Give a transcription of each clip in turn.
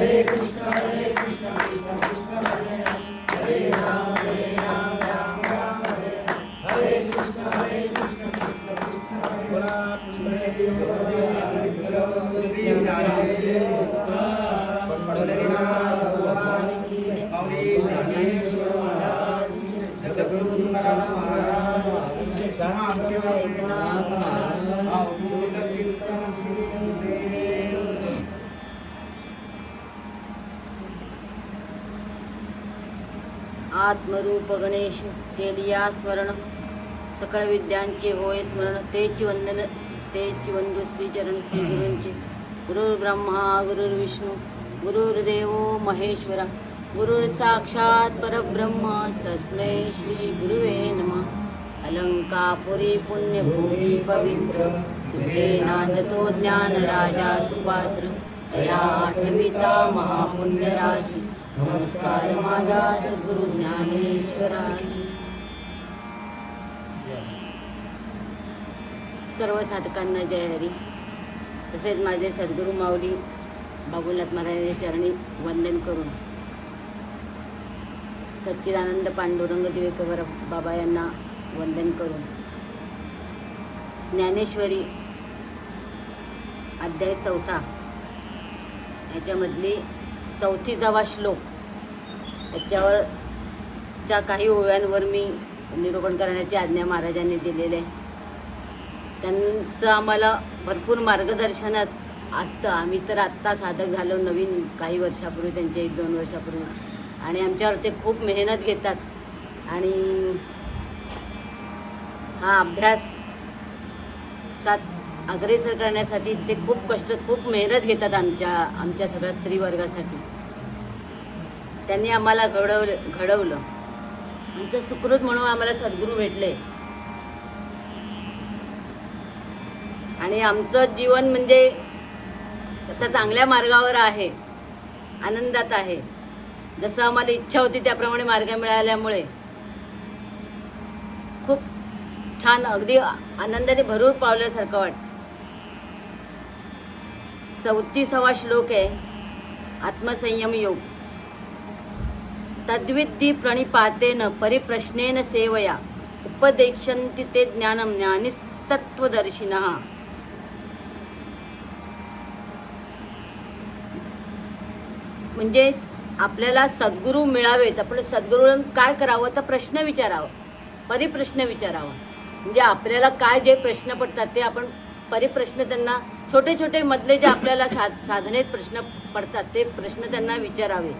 Hare Krishna. आत्मरूप गणेश केलिया स्मरण. सकळ विद्यांचे होय स्मरण तेच वंदन तेच वंदू श्री चरण श्री गुरूंचे. गुरुर् ब्रह्मा गुरुर्विष्णू गुरुर्देव महेश्वरा. गुरुर साक्षात परब्रह्म तस्मै श्री गुरुवे नम. अलंकापुरी पुण्यभूमी पवित्र. तिथे नांदतो ज्ञान राजा सुपात्र. तया आठविता महापुण्यराशी. नमस्कार माझा सद्गुरु ज्ञानेश्वरास सर्व साधकांना जय हरी. तसेच माझे सद्गुरू माऊली बाबुलनाथ महाराजांच्या चरणी वंदन करून सच्चिदानंद पांडुरंग दिवेकर बाबा यांना वंदन करून ज्ञानेश्वरी अध्याय चौथा याच्यामधली चौथीसावा श्लोक. त्याच्यावर च्या काही ओव्यांवर मी निरूपण करण्याची आज्ञा महाराजांनी दिलेली आहे. त्यांचं आम्हाला भरपूर मार्गदर्शन असतं. आम्ही तर आत्ता साधक झालो नवीन काही वर्षापूर्वी त्यांच्या एक दोन वर्षापूर्वी. आणि आमच्यावर ते खूप मेहनत घेतात. आणि हा अभ्यास सात अग्रेसर करण्यासाठी ते खूप कष्ट खूप मेहनत घेतात आमच्या आमच्या सगळ्या स्त्री वर्गासाठी. त्यांनी आम्हाला घडवलं घडवलं. आमचं सुकृत म्हणून आम्हाला सद्गुरू भेटले. आणि आमचं जीवन म्हणजे आता चांगल्या मार्गावर आहे आनंदात आहे. जसं आम्हाला इच्छा होती त्याप्रमाणे मार्ग मिळाल्यामुळे. खूप छान अगदी आनंदाने भरूर पावल्यासारखं वाटतं. चौतीसावा श्लोक आहे आत्मसंयम योग. तद्विद्धी प्रणिपातेन परिप्रश्नेन सेवया उपदेक्षन्ति ते ज्ञानम ज्ञानिस्तत्वदर्शिन म्हणजे आपल्याला सद्गुरू मिळावेत आपण सद्गुरूला काय करावं तर प्रश्न विचारावं परिप्रश्न विचारावा. म्हणजे आपल्याला काय जे प्रश्न पडतात ते आपण परिप्रश्न त्यांना छोटे छोटे मधले जे आपल्याला साध साधनेत प्रश्न पडतात ते प्रश्न त्यांना विचारावे.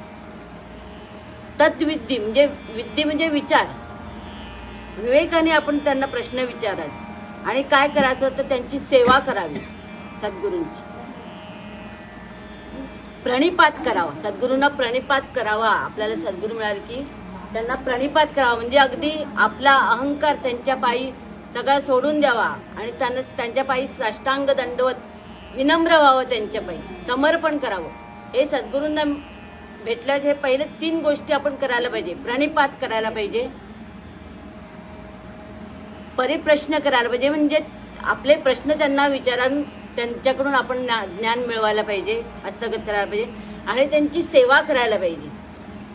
तद्विद्धी म्हणजे विद्धी म्हणजे विचार. विवेकाने आपण त्यांना प्रश्न विचारात आणि काय करायचं तर त्यांची सेवा करावी सद्गुरूंची. प्रणिपात करावा. सद्गुरूंना प्रणिपात करावा. आपल्याला सद्गुरू मिळाले की त्यांना प्रणिपात करावा. म्हणजे अगदी आपला अहंकार त्यांच्या पायी सगळा सोडून द्यावा. आणि त्यांना त्यांच्या पायी साष्टांग दंडवत विनम्र व्हावं त्यांच्या पायी. समर्पण करावं. हे सद्गुरूंना भेटल्याचे हे पहिले तीन गोष्टी आपण करायला पाहिजे. प्रणिपात करायला पाहिजे. परिप्रश्न करायला पाहिजे. म्हणजे आपले प्रश्न त्यांना विचारून त्यांच्याकडून आपण ज्ञान मिळवायला पाहिजे. हस्तगत करायला पाहिजे. आणि त्यांची सेवा करायला पाहिजे.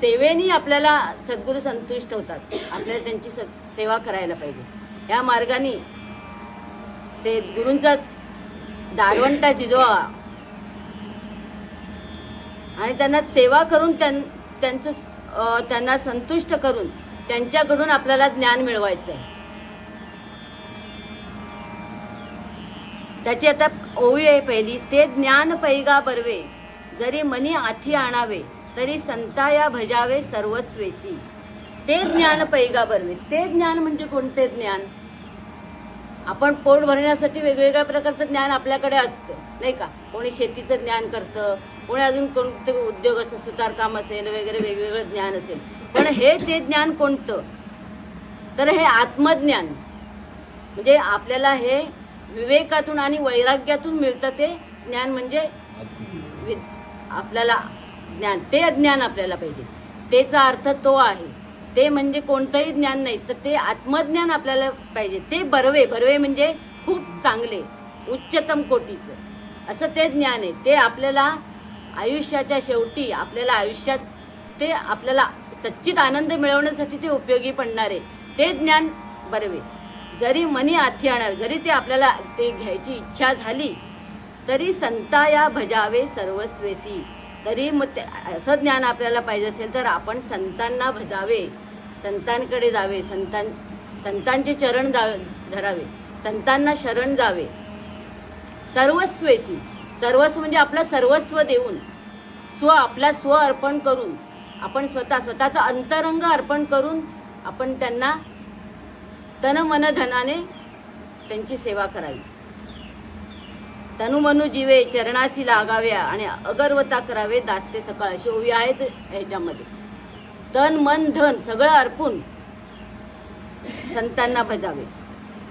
सेवेनी आपल्याला सद्गुरू संतुष्ट होतात. आपल्याला त्यांची स- सेवा करायला पाहिजे. या मार्गाने ते गुरूंचा दारवंटा जिजवा आणि त्यांना सेवा करून त्यां त्यांचं त्यांना संतुष्ट करून त्यांच्याकडून आपल्याला ज्ञान मिळवायचं आहे त्याची आता ओवी आहे पहिली. ते ज्ञान पैगा बरवे जरी मनी आथी आणावे तरी संताया भजावे सर्वस्वेसी. ते ज्ञान पैगा बरवे ते ज्ञान म्हणजे कोणते ज्ञान? आपण पोट भरण्यासाठी वेगवेगळ्या प्रकारचं ज्ञान आपल्याकडे असतं नाही का? कोणी शेतीचं ज्ञान करतं कोणी अजून कोणते उद्योग असं सुतारकाम असेल वगैरे वेगवेगळं ज्ञान असेल. पण हे ते ज्ञान कोणतं? तर हे आत्मज्ञान. म्हणजे आपल्याला हे विवेकातून आणि वैराग्यातून मिळतं ते ज्ञान म्हणजे आपल्याला ज्ञान. ते ज्ञान आपल्याला पाहिजे. तेचा अर्थ तो आहे. ते म्हणजे कोणतंही ज्ञान नाही तर ते आत्मज्ञान आपल्याला पाहिजे. ते बरवे बरवे म्हणजे खूप चांगले उच्चतम कोटीचं. असं ते ज्ञान आहे. ते आपल्याला आयुष्याच्या शेवटी आपल्याला आयुष्यात ते आपल्याला सच्चित आनंद मिळवण्यासाठी ते उपयोगी पडणारे ते ज्ञान बरवे. जरी मनी आथी आणावे जरी ते आपल्याला ते घ्यायची इच्छा झाली तरी संताया भजावे सर्वस्वेसी. तरी मग ते असं ज्ञान आपल्याला पाहिजे असेल तर आपण संतांना भजावे संतांकडे जावे संतां संतांचे चरण जा धरावे संतांना शरण जावे. सर्वस्वेसी सर्वस्व म्हणजे आपलं सर्वस्व देऊन स्व आपला स्व अर्पण करून आपण स्वतः स्वतःचं अंतरंग अर्पण करून आपण त्यांना तन मन धनाने त्यांची सेवा करावी. धनुमनु जीवे चरणाशी लागाव्या आणि अगर्वता करावे दासते सकाळ अशी ओवी आहेत ह्याच्यामध्ये. तन मन धन सगळं अर्पून संतांना भजावे.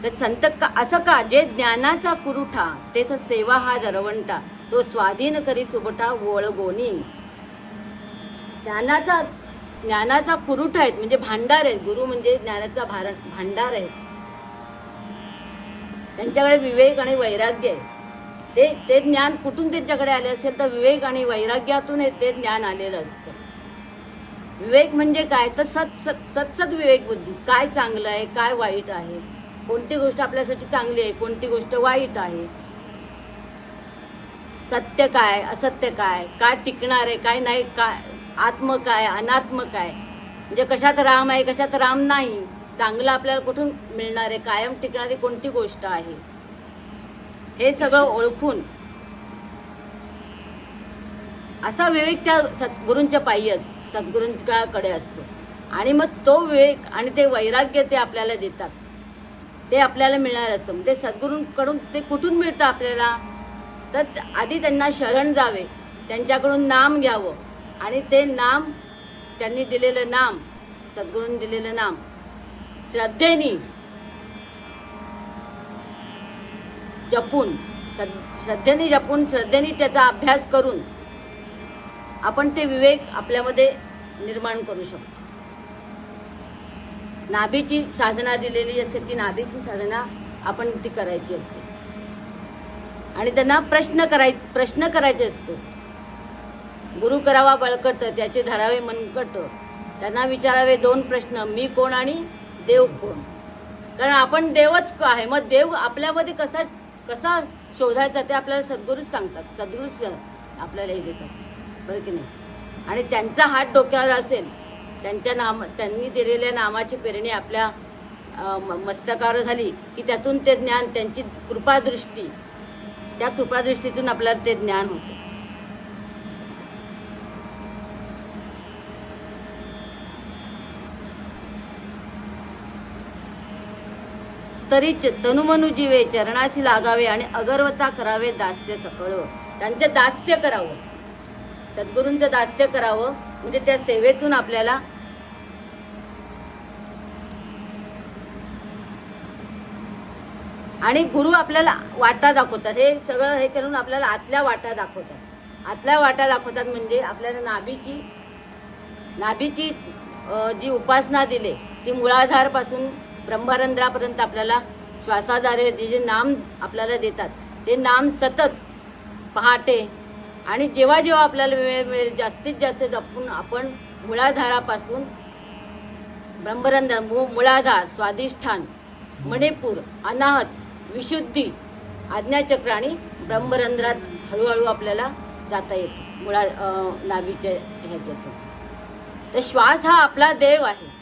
तर संत का असं का जे ज्ञानाचा कुरुठा तेथ सेवा हा दरवंटा तो स्वाधीन करी सुबटा वळगोनी. ज्ञानाचा ज्ञानाचा कुरुठा आहेत म्हणजे भांडार आहेत गुरु म्हणजे ज्ञानाचा भार भांडार आहे त्यांच्याकडे विवेक आणि वैराग्य आहे. ते ते ज्ञान कुठून त्यांच्याकडे आले असेल तर विवेक आणि वैराग्यातून ते ज्ञान आलेलं असतं. विवेक म्हणजे काय? तर सत सत सतसत विवेक बुद्धी. काय चांगलं आहे? काय वाईट आहे? कोणती गोष्ट आपल्यासाठी चांगली आहे? कोणती गोष्ट वाईट आहे? सत्य काय? असत्य काय? काय टिकणार आहे? काय नाही? काय? आत्म काय? अनात्म काय? म्हणजे कशात राम आहे कशात राम नाही? चांगलं आपल्याला कुठून मिळणार आहे? कायम टिकणारी कोणती गोष्ट आहे? हे सगळं ओळखून असा विवेक त्या सद्गुरूंच्या पायी अस सद्गुरूंच्याकडे असतो. आणि मग तो विवेक आणि ते वैराग्य ते आपल्याला देतात. ते आपल्याला मिळणार असतं ते म्हणजे सद्गुरूंकडून ते कुठून मिळतं आपल्याला? तर आधी त्यांना शरण जावे. त्यांच्याकडून नाम घ्यावं. आणि ते नाम त्यांनी दिलेलं नाम सद्गुरूंनी दिलेलं नाम श्रद्धेनी जपून श्रद्धेने जपून श्रद्धेने त्याचा अभ्यास करून आपण ते विवेक आपल्यामध्ये निर्माण करू शकतो. नाभीची साधना दिलेली असते ती नाभीची साधना आपण ती करायची असते. आणि त्यांना प्रश्न कराय प्रश्न करायचे असतो. गुरु करावा बळकट त्याचे धरावे मनकट त्यांना विचारावे दोन प्रश्न मी कोण आणि देव कोण? कारण आपण देवच आहे? मग देव आपल्यामध्ये कसा कसा शोधायचा ते आपल्याला सद्गुरूच सांगतात. सद्गुरूच आपल्याला हे देतात. बरं की नाही? आणि त्यांचा हात डोक्यावर असेल त्यांच्या नाम त्यांनी दिलेल्या नामाची पेरणी आपल्या म- मस्तकावर झाली की त्यातून ते ज्ञान त्यांची कृपादृष्टी त्या कृपादृष्टीतून आपल्याला ते ज्ञान होतं. तरी च- तनुमनु जीवे चरणाशी लागावे आणि अगरवता करावे दास्य सकळ. त्यांचं दास्य करावं. सद्गुरूंचं दास्य करावं. म्हणजे त्या सेवेतून आपल्याला आणि गुरु आपल्याला वाटा दाखवतात. हे सगळं हे करून आपल्याला आतल्या वाटा दाखवतात. आतल्या वाटा दाखवतात म्हणजे आपल्याला नाभीची नाभीची जी उपासना दिली ती मुळाधारपासून ब्रह्मरंध्रापर्यंत आपल्याला श्वासाद्वारे जे जे नाम आपल्याला देतात ते नाम सतत पहाटे आणि जेव्हा जेव्हा आपल्याला वेळ मिळेल जास्तीत जास्त जपून आपण मुळाधारापासून ब्रह्मरंध्र मु- मुळाधार स्वाधिष्ठान मणिपूर अनाहत विशुद्धी आज्ञाचक्र आणि ब्रह्मरंध्रात हळूहळू आपल्याला जाता येतं. मुळा नाभीच्या ह्याच्यातून. तर श्वास हा आपला देव आहे.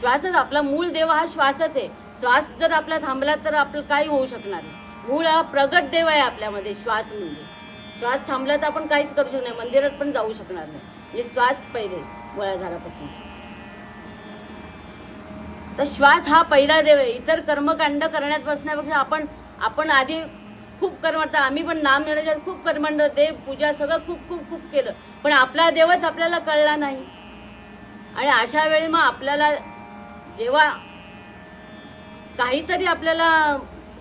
श्वासच आपला मूळ देव हा श्वासच आहे श्वास जर आपला थांबला तर आपलं काही होऊ शकणार नाही. मूळ हा प्रगट देव आहे आपल्यामध्ये श्वास म्हणजे. श्वास थांबला तर आपण काहीच करू शकणार नाही मंदिरात पण जाऊ शकणार नाही. म्हणजे श्वास पहिले मुळाधारापासून तर श्वास हा पहिला देव आहे. इतर कर्मकांड करण्यात बसण्यापेक्षा आपण आपण आधी खूप कर्म आम्ही पण नाम घेण्याच्या खूप कर्मंड देव पूजा सगळं खूप खूप खूप केलं. पण आपला देवच आपल्याला कळला नाही. आणि अशा वेळी मग आपल्याला जेव्हा काहीतरी आपल्याला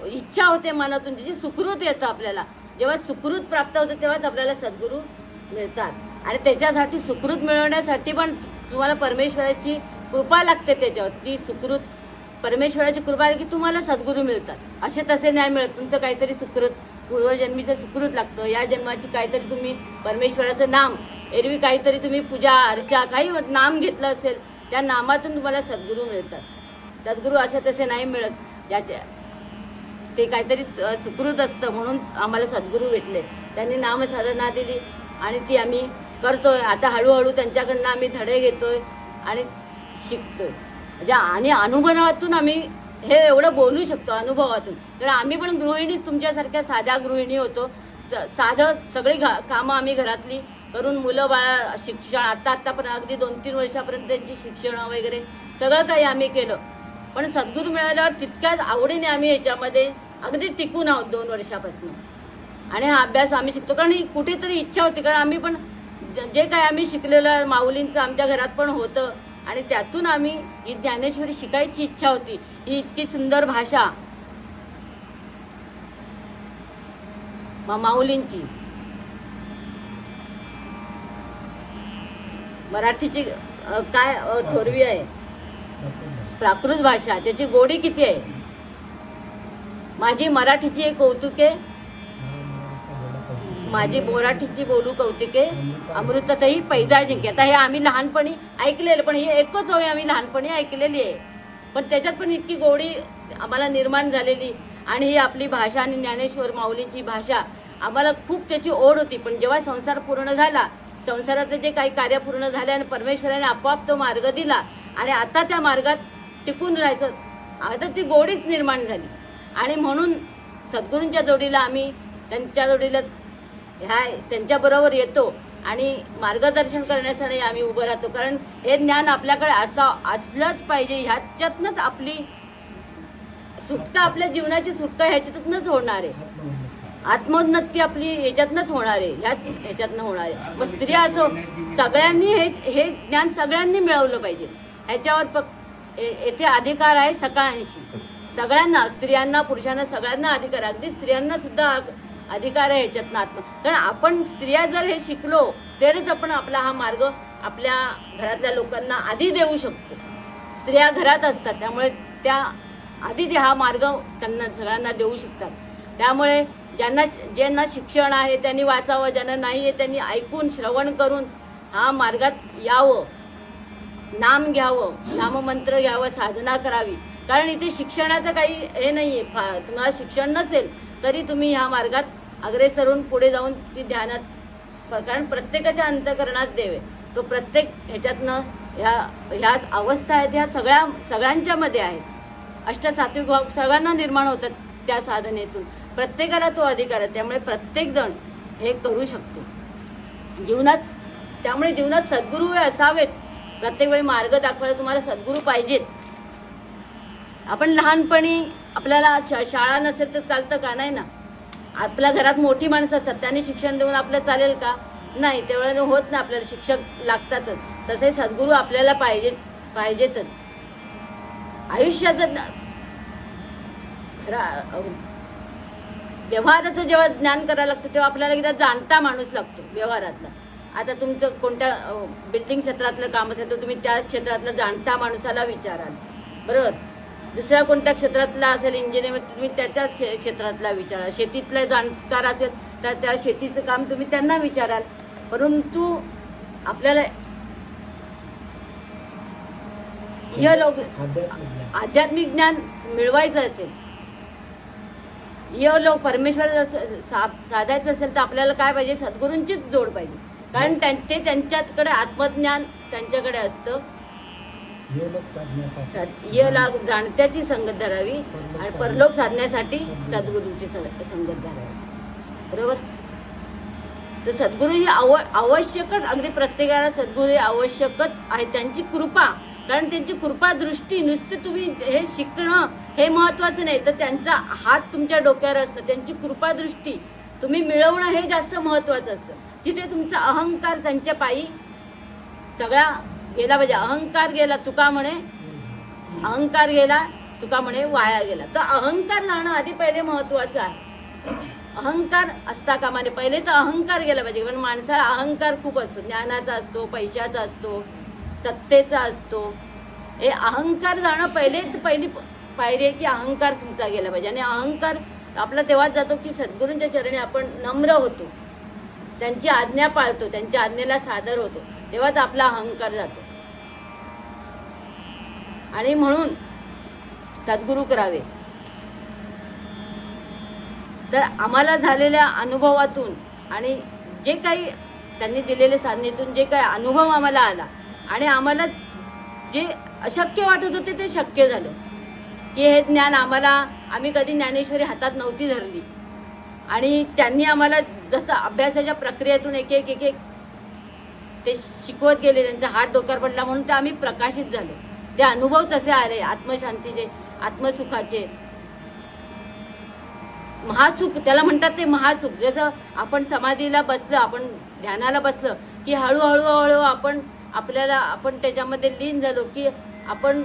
इच्छा होते मनातून त्याची सुकृत येतं आपल्याला जेव्हा सुकृत प्राप्त होतं तेव्हाच आपल्याला सद्गुरू मिळतात. आणि त्याच्यासाठी सुकृत मिळवण्यासाठी पण तुम्हाला परमेश्वराची कृपा लागते त्याच्यावर. ती सुकृत परमेश्वराची कृपा आहे की तुम्हाला सद्गुरू मिळतात. असे तसे नाही मिळत. तुमचं काहीतरी सुकृत पूर्वजन्मीचं सुकृत लागतं. या जन्माची काहीतरी तुम्ही परमेश्वराचं नाम एरवी काहीतरी तुम्ही पूजा अर्चा काही नाम घेतलं असेल त्या नामातून तुम्हाला सद्गुरू मिळतात. सद्गुरू असे तसे नाही मिळत ज्याच्या ते काहीतरी स- सुकृत असतं म्हणून आम्हाला सद्गुरू भेटले. त्यांनी नामसाधना दिली आणि ती आम्ही करतोय. आता हळूहळू त्यांच्याकडनं आम्ही धडे घेतोय आणि शिकतोय. म्हणजे आणि अनुभवातून आम्ही हे एवढं बोलू शकतो अनुभवातून. कारण आम्ही पण गृहिणीच तुमच्यासारख्या साध्या गृहिणी होतो. स- साधं सगळी घा कामं आम्ही घरातली करून मुलं बाळा शिक्षण आत्ता आत्तापर्यंत अगदी दोन तीन वर्षापर्यंत त्यांची शिक्षण वगैरे सगळं काही आम्ही केलं. पण सद्गुरू मिळाल्यावर तितक्याच आवडीने आम्ही याच्यामध्ये अगदी टिकून आहोत दोन वर्षापासून. आणि हा अभ्यास आम्ही शिकतो. कारण ही कुठेतरी इच्छा होती. कारण आम्ही पण ज- जे काय आम्ही शिकलेलं माऊलींचं आमच्या घरात पण होतं. आणि त्यातून आम्ही ही ज्ञानेश्वरी शिकायची इच्छा होती. ही इतकी सुंदर भाषा. मा- माऊलींची. मराठीची काय थोरवी आहे? प्राकृत भाषा. त्याची गोडी किती आहे? माझी मराठीची एक कौतुके. माझी मराठीची बोलू कौतुके. अमृतातही पैजा जिंके आता हे आम्ही लहानपणी ऐकलेलं पण ही एकच होय आम्ही लहानपणी ऐकलेली आहे. पण त्याच्यात पण इतकी गोडी आम्हाला निर्माण झालेली. आणि ही आपली भाषा आणि ज्ञानेश्वर माऊलींची भाषा आम्हाला खूप त्याची ओढ होती. पण जेव्हा संसार पूर्ण झाला संसाराचं जे काही कार्य पूर्ण झाले आणि परमेश्वराने आपोआप तो मार्ग दिला आणि आता त्या मार्गात टिकून राहायचं. आता ती गोडीच निर्माण झाली. आणि म्हणून सद्गुरूंच्या जोडीला आम्ही त्यांच्या जोडीला ह्या त्यांच्याबरोबर येतो आणि मार्गदर्शन करण्यासाठी आम्ही उभं राहतो. कारण हे ज्ञान आपल्याकडे असं असलंच पाहिजे. ह्याच्यातनंच आपली सुटका आपल्या जीवनाची सुटका ह्याच्यातूनच होणार आहे. आत्मोन्नती आपली ह्याच्यातनंच होणार आहे ह्याच ह्याच्यातनं होणार आहे. मग स्त्रिया असो सगळ्यांनी हे हे ज्ञान सगळ्यांनी मिळवलं पाहिजे. ह्याच्यावर फक्त येथे अधिकार आहे सकाळ्यांशी सगळ्यांना स्त्रियांना पुरुषांना सगळ्यांना अधिकार आहे. अगदी स्त्रियांना सुद्धा अधिकार आहे ह्याच्यातनं आत्म. कारण आपण स्त्रिया जर हे शिकलो तरच आपण आपला हा मार्ग आपल्या घरातल्या लोकांना आधी देऊ शकतो. स्त्रिया घरात असतात त्यामुळे त्या आधी ते हा मार्ग त्यांना सगळ्यांना देऊ शकतात. त्यामुळे ज्यांना ज्यांना शिक्षण आहे त्यांनी वाचावं ज्यांना नाही आहे त्यांनी ऐकून श्रवण करून हा मार्गात यावं. नाम घ्यावं नाममंत्र घ्यावं साधना करावी. कारण इथे शिक्षणाचं काही हे नाही आहे तुम्हाला शिक्षण नसेल तरी तुम्ही ह्या मार्गात अग्रेसर होऊन पुढे जाऊन ती ध्यानात कारण प्रत्येकाच्या अंतकरणात देव आहे. तो प्रत्येक ह्याच्यातनं ह्या ह्या अवस्था आहेत ह्या सगळ्या सगळ्यांच्यामध्ये आहेत आहेत. अष्टसात्विक भाव सगळ्यांना निर्माण होतात त्या साधनेतून. प्रत्येकाला तो अधिकार आहे त्यामुळे प्रत्येक जण हे करू शकतो. जीवनात त्यामुळे जीवनात सद्गुरू हे असावेच प्रत्येक वेळी मार्ग दाखवायला तुम्हाला सद्गुरू पाहिजेच. आपण लहानपणी आपल्याला शा- शाळा नसेल तर चालतं का? नाही ना? आपल्या घरात मोठी माणसं असतात त्यांनी शिक्षण देऊन आपलं चालेल का? नाही तेवढ्याने होत नाही आपल्याला शिक्षक लागतातच. तसे सद्गुरू आपल्याला पाहिजे पाहिजेतच. आयुष्याचं न- खरा व्यवहाराचं जेव्हा ज्ञान करायला लागतं तेव्हा आपल्याला एकदा जाणता माणूस लागतो व्यवहारातला. आता तुमचं कोणत्या बिल्डिंग क्षेत्रातलं काम असेल तर तुम्ही त्या क्षेत्रातलं जाणता माणसाला विचाराल. बरोबर? दुसऱ्या कोणत्या क्षेत्रातला असेल इंजिनियर तुम्ही त्याच्याच क्षे- क्षेत्रातला विचाराल. शेतीतला जाणकार असेल तर त्या शेतीचं काम तुम्ही त्यांना विचाराल. परंतु आपल्याला हे लोक आध्यात्मिक ज्ञान मिळवायचं असेल हे लोक परमेश्वर साधायचं असेल तर आपल्याला काय पाहिजे? सद्गुरूंचीच जोड पाहिजे. कारण त्यां- ते त्यांच्याकडे आत्मज्ञान त्यांच्याकडे असतं. ये लाग जाणत्याची संगत धरावी आणि परलोक साधण्यासाठी सद्गुरूंची संगत धरावी. बरोबर? तर सद्गुरू ही आव आवश्यकच अगदी प्रत्येकाला सद्गुरू हे आवश्यकच आहे. त्यांची कृपा कारण त्यांची कृपा दृष्टी नुसती तुम्ही हे शिकणं हे महत्वाचं नाही. तर त्यांचा हात तुमच्या डोक्यावर असणं त्यांची कृपादृष्टी तुम्ही मिळवणं हे जास्त महत्वाचं असतं. तिथे तुमचा अहंकार त्यांच्या पायी सगळा गेला पाहिजे. अहंकार गेला तुका म्हणे अहंकार गेला तुका म्हणे वाया गेला. तर अहंकार जाणं आधी पहिले महत्वाचं आहे. अहंकार असता कामा पहिले तर अहंकार गेला पाहिजे. कारण माणसाला अहंकार खूप असतो. ज्ञानाचा असतो पैशाचा असतो सत्तेचा असतो. हे अहंकार जाणं पहिले पहिली पायरी आहे की अहंकार तुमचा गेला पाहिजे. आणि अहंकार आपला तेव्हाच जातो की सद्गुरूंच्या चरणी आपण नम्र होतो. त्यांची आज्ञा पाळतो त्यांच्या आज्ञेला सादर होतो. तेव्हाच आपला अहंकार जातो. आणि म्हणून सद्गुरू करावे. तर आम्हाला झालेल्या अनुभवातून आणि जे काही त्यांनी दिलेल्या साधनेतून जे काही अनुभव आम्हाला आला आणि आम्हाला जे अशक्य वाटत होते ते शक्य झालं. की हे ज्ञान आम्हाला आम्ही कधी ज्ञानेश्वरी हातात नव्हती धरली. आणि त्यांनी आम्हाला जसं अभ्यासाच्या प्रक्रियेतून एक एक एक एक ते शिकवत गेले त्यांचा हात डोक्यावर पडला म्हणून ते आम्ही प्रकाशित झालो. ते अनुभव तसे आले आत्मशांतीचे आत्मसुखाचे. महासुख त्याला म्हणतात ते महासुख. जसं आपण समाधीला बसलं आपण ध्यानाला बसलं की हळूहळू हळू आपण आपल्याला आपण त्याच्यामध्ये लीन झालो की आपण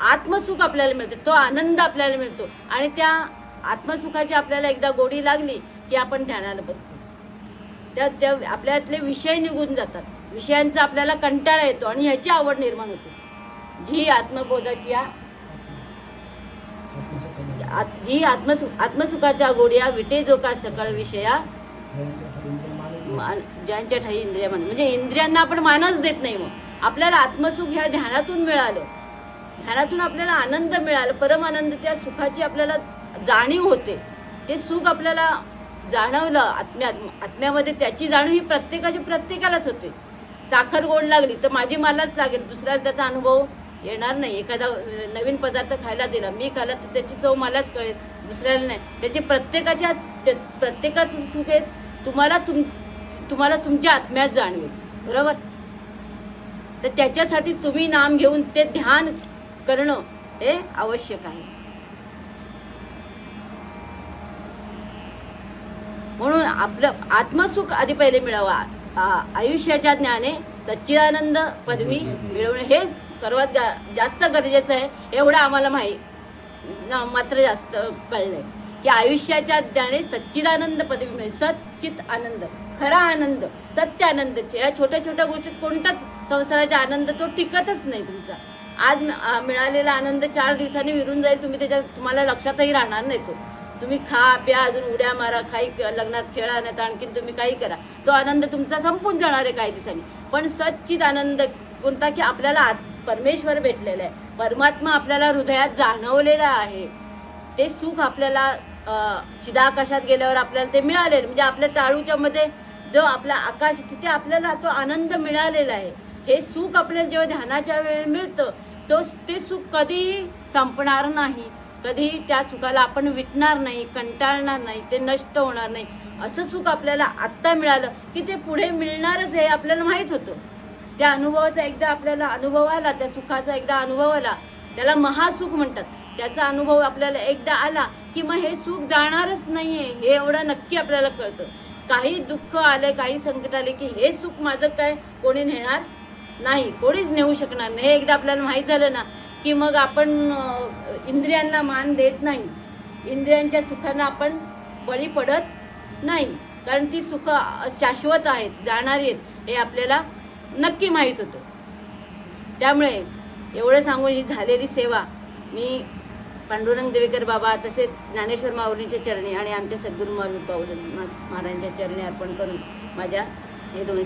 आत्मसुख आपल्याला मिळते. तो आनंद आपल्याला मिळतो. आणि त्या आत्मसुखाची आपल्याला एकदा गोडी लागली की आपण ध्यानाला बसतो. त्या त्या आपल्यातले विषय निघून जातात. विषयांचा आपल्याला कंटाळा येतो आणि ह्याची आवड निर्माण होते. जी आत्मबोधाची या आत- जी आत्मसु आत्मसुखाच्या गोड्या विटे जो का सकळ विषया ज्यांच्या ठाई इंद्रिया म्हणजे इंद्रियांना आपण मानच देत नाही मग. आपल्याला आत्मसुख ह्या ध्यानातून मिळालं. ध्यानातून आपल्याला आनंद मिळाला परम आनंद त्या सुखाची आपल्याला जाणीव होते. ते सुख आपल्याला जाणवलं आत्म्यात आत्म्यामध्ये त्याची जाणीव ही प्रत्येकाची प्रत्येकालाच होते. साखर गोड लागली तर माझी मलाच लागेल दुसऱ्याला त्याचा अनुभव येणार नाही. एखादा नवीन पदार्थ खायला दिला मी खाला तर त्याची चव मलाच कळेल दुसऱ्याला नाही. त्याची प्रत्येकाच्या त्या- प्रत्येकाचं सुख आहे तुम्हाला तुम तुम्हाला तुमच्या आत्म्यात जाणवेल. बरोबर? तर त्याच्यासाठी तुम्ही नाम घेऊन ते ध्यान करणं हे आवश्यक आहे. म्हणून आपलं आत्मसुख आधी पहिले मिळावा. आयुष्याच्या ज्ञाने सच्चिदानंद पदवी मिळवणं हे सर्वात जास्त गरजेचं आहे. एवढं आम्हाला माहीत ना मात्र जास्त कळलंय. की आयुष्याच्या ज्ञाने सच्चिदानंद पदवी मिळेल. सच्चित आनंद खरा आनंद सत्य आनंद या छोट्या छोट्या गोष्टीत कोणताच संसाराचा आनंद तो टिकतच नाही तुमचा. आज मिळालेला आनंद चार दिवसांनी विरून जाईल तुम्ही त्याच्या तुम्हाला लक्षातही राहणार नाही तो. तुम्ही खा प्या अजून उड्या मारा काही लग्नात खेळा नाही तर आणखीन तुम्ही काही करा. तो आनंद तुमचा संपून जाणार आहे काही दिवसांनी. पण सच्चित आनंद कोणता की आपल्याला आत- परमेश्वर भेटलेला आहे. परमात्मा आपल्याला हृदयात जाणवलेला आहे. ते सुख आपल्याला चिदाकाशात गेल्यावर आपल्याला ते मिळालेलं. म्हणजे आपल्या टाळूच्या मध्ये जो आपला आकाश तिथे आपल्याला तो आनंद मिळालेला आहे. हे सुख आपल्याला जेव्हा ध्यानाच्या वेळी मिळतं तो ते सुख कधीही संपणार नाही कधी त्या सुखाला आपण विटणार नाही कंटाळणार नाही ते नष्ट होणार नाही. असं सुख आपल्याला आत्ता मिळालं की ते पुढे मिळणारच हे आपल्याला माहीत होतं. त्या अनुभवाचा एकदा आपल्याला अनुभव आला त्या सुखाचा एकदा अनुभव आला त्याला महासुख म्हणतात. त्याचा अनुभव आपल्याला एकदा आला की मग हे सुख जाणारच नाहीये हे एवढं नक्की आपल्याला कळतं. काही दुःख आले काही संकट आले की हे सुख माझं काय? कोणी नेणार? नाही कोणीच नेऊ शकणार नाही हे एकदा आपल्याला माहीत झालं ना की मग आपण इंद्रियांना मान देत नाही इंद्रियांच्या सुखांना आपण बळी पडत नाही कारण ती सुख शाश्वत आहेत जाणारी आहेत हे आपल्याला नक्की माहीत होतं त्यामुळे एवढं सांगून ही झालेली सेवा मी पांडुरंग देवेकर बाबा तसेच ज्ञानेश्वर माऊलींच्या चरणी आणि आमच्या सद्गुरू माऊली पाऊल महाराजांच्या चरणी अर्पण करून माझ्या हे दोन